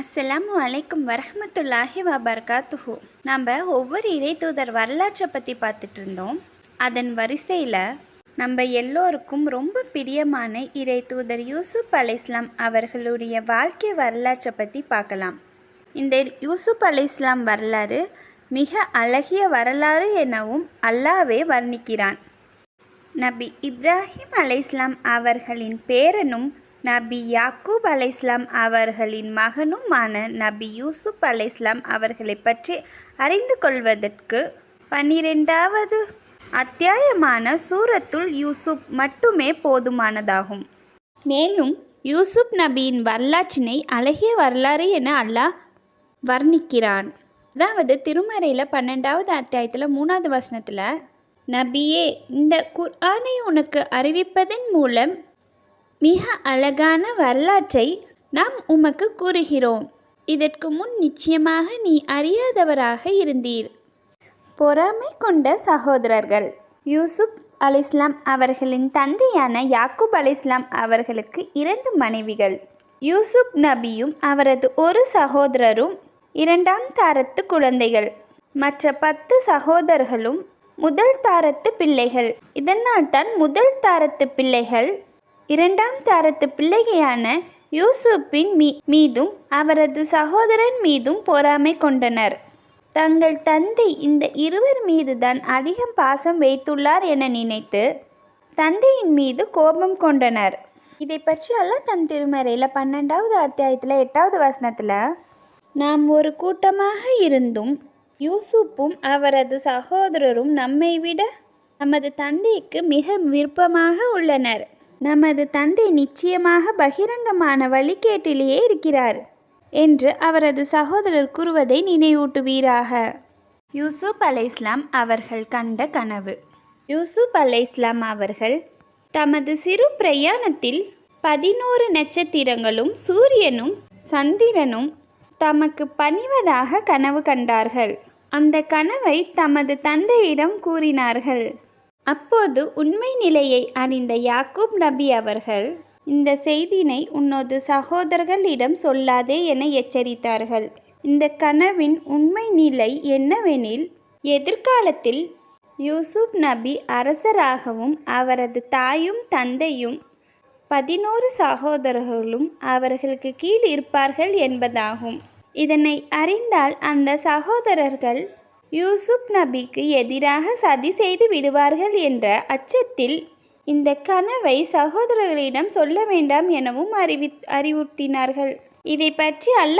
அஸ்ஸலாமு அலைக்கும் வரமத்துல்லாஹி வபர்காத்துஹு. நம்ம ஒவ்வொரு இறை தூதர் வரலாற்றை பற்றி பார்த்துட்டு இருந்தோம் அதன் வரிசையில் நம்ம எல்லோருக்கும் ரொம்ப பிரியமான இறை தூதர் யூசுப் அலைஸ்லாம் அவர்களுடைய வாழ்க்கை வரலாற்றை பற்றி பார்க்கலாம். இந்த யூசுப் அலைஸ்லாம் வரலாறு மிக அழகிய வரலாறு எனவும் அல்லாவே வர்ணிக்கிறான். நபி இப்ராஹிம் அலைஸ்லாம் அவர்களின் பேரனும் நபி யாக்கூப் அலைஸ்லாம் அவர்களின் மகனுமான நபி யூசுப் அலைஸ்லாம் அவர்களை பற்றி அறிந்து கொள்வதற்கு பன்னிரெண்டாவது அத்தியாயமான சூரத்துல் யூசுப் மட்டுமே போதுமானதாகும். மேலும் யூசுப் நபியின் வரலாற்றினை அழகிய வரலாறு என அல்லாஹ் வர்ணிக்கிறான். அதாவது திருமறையில் பன்னெண்டாவது அத்தியாயத்தில் மூணாவது வசனத்தில் நபியே இந்த குர்ஆனை உனக்கு அறிவிப்பதன் மூலம் மிக அழகான வரலாற்றை நாம் உமக்கு கூறுகிறோம். இதற்கு முன் நிச்சயமாக நீ அறியாதவராக இருந்தீர். பொறாமை கொண்ட சகோதரர்கள். யூசுப் அலிஸ்லாம் அவர்களின் தந்தையான யாக்கூப் அலிஸ்லாம் அவர்களுக்கு இரண்டு மனைவிகள். யூசுப் நபியும் அவரது ஒரு சகோதரரும் இரண்டாம் தாரத்து குழந்தைகள். மற்ற பத்து சகோதரர்களும் முதல் தாரத்து பிள்ளைகள். இதனால் தான் முதல் தாரத்து பிள்ளைகள் இரண்டாம் தாரத்து பிள்ளையான யூசுப்பின் மீ மீதும் அவரது சகோதரன் மீதும் பொறாமை கொண்டனர். தங்கள் தந்தை இந்த இருவர் மீதுதான் அதிகம் பாசம் வைத்துள்ளார் என நினைத்து தந்தையின் மீது கோபம் கொண்டனர். இதை பற்றி அல்லா தன் திருமறையில் பன்னெண்டாவது அத்தியாயத்தில் எட்டாவது வசனத்தில் நாம் ஒரு கூட்டமாக இருந்தும் யூசுப்பும் அவரது சகோதரரும் நம்மை விட நமது தந்தைக்கு மிக விருப்பமாக உள்ளனர். நமது தந்தை நிச்சயமாக பகிரங்கமான வழிகேட்டிலேயே இருக்கிறார் என்று அவரது சகோதரர் கூறுவதை நினைவூட்டுவீராக. யூசுப் அலைஸ்லாம் அவர்கள் கண்ட கனவு. யூசுப் அலைஸ்லாம் அவர்கள் தமது சிறு பிரயாணத்தில் பதினோரு நட்சத்திரங்களும் சூரியனும் சந்திரனும் தமக்கு பணிவதாக கனவு கண்டார்கள். அந்த கனவை தமது தந்தையிடம் கூறினார்கள். அப்போது உண்மை நிலையை அறிந்த யாக்கூப் நபி அவர்கள் இந்த செய்தினை உன்னது சகோதரர்களிடம் சொல்லாதே என எச்சரித்தார்கள். இந்த கனவின் உண்மை நிலை என்னவெனில் எதிர்காலத்தில் யூசுப் நபி அரசராகவும் அவரது தாயும் தந்தையும் பதினோரு சகோதரர்களும் அவர்களுக்கு கீழ் இருப்பார்கள் என்பதாகும். இதனை அறிந்தால் அந்த சகோதரர்கள் யூசுப் நபிக்கு எதிராக சதி செய்து விடுவார்கள் என்ற அச்சத்தில் இந்த கனவை சகோதரர்களிடம் சொல்ல வேண்டாம் எனவும் அறிவி அறிவுறுத்தினார்கள். இதை பற்றி அல்லாஹ்